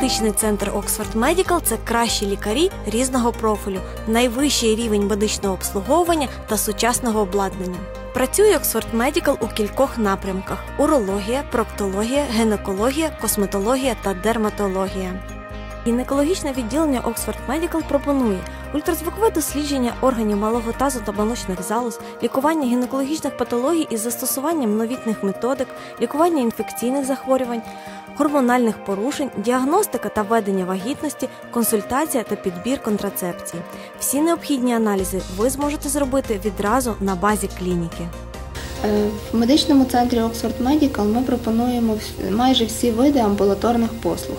медичний центр Oxford Medical – це кращі лікарі різного профілю, найвищий рівень медичного обслуговування та сучасного обладнання. Працює Oxford Medical у кількох напрямках: урологія, проктологія, гінекологія, косметологія та дерматологія. Гінекологічне відділення Oxford Medical пропонує ультразвукове дослідження органів малого тазу та молочних залоз, лікування гінекологічних патологій із застосуванням новітних методик, лікування інфекційних захворювань, гормональних порушень, діагностика та ведення вагітності, консультація та підбір контрацепції. Всі необхідні аналізи ви зможете зробити відразу на базі клініки. Е, В медичному центрі Oxford Medical ми пропонуємо майже всі види амбулаторних послуг.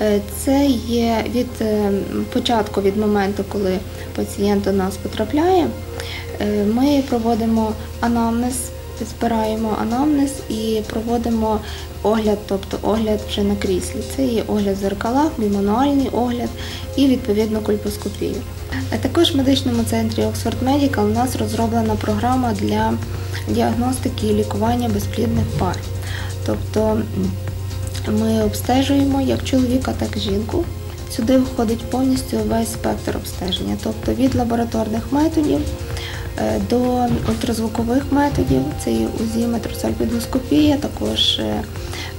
Е, Це є від е, початку, від моменту, коли пацієнт до нас потрапляє. Ми проводимо анамнез, збираємо анамнез і проводимо огляд, тобто огляд вже на кріслі. Це є огляд в зеркалах, бімануальний огляд і відповідно кольпоскопію. А також в медичному центрі Oxford Medical у нас розроблена програма для діагностики і лікування безплідних пар. Тобто ми обстежуємо як чоловіка, так і жінку. Сюди входить повністю весь спектр обстеження, тобто від лабораторних методів до ультразвукових методів, це і УЗІ, метросальпідоскопія, також е,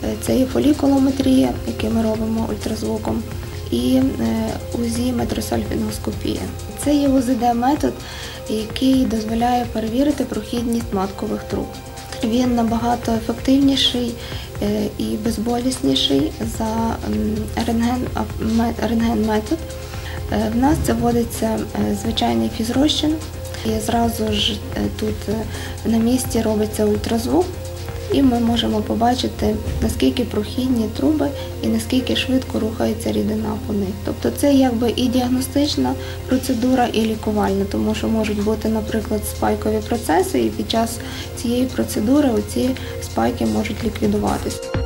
е, це і фолікулометрія, яку ми робимо ультразвуком, і е, УЗІ метросальпідоскопія. Це є УЗД-метод, який дозволяє перевірити прохідність маткових труб. Він набагато ефективніший е, і безболісніший за рентген-метод. Е, В нас це вводиться е, звичайний фізрозчин, і зразу ж е, тут е, на місці робиться ультразвук, і ми можемо побачити, наскільки прохідні труби і наскільки швидко рухається рідина по них. Тобто це якби і діагностична процедура, і лікувальна, тому що можуть бути, наприклад, спайкові процеси, і під час цієї процедури оці спайки можуть ліквідуватися.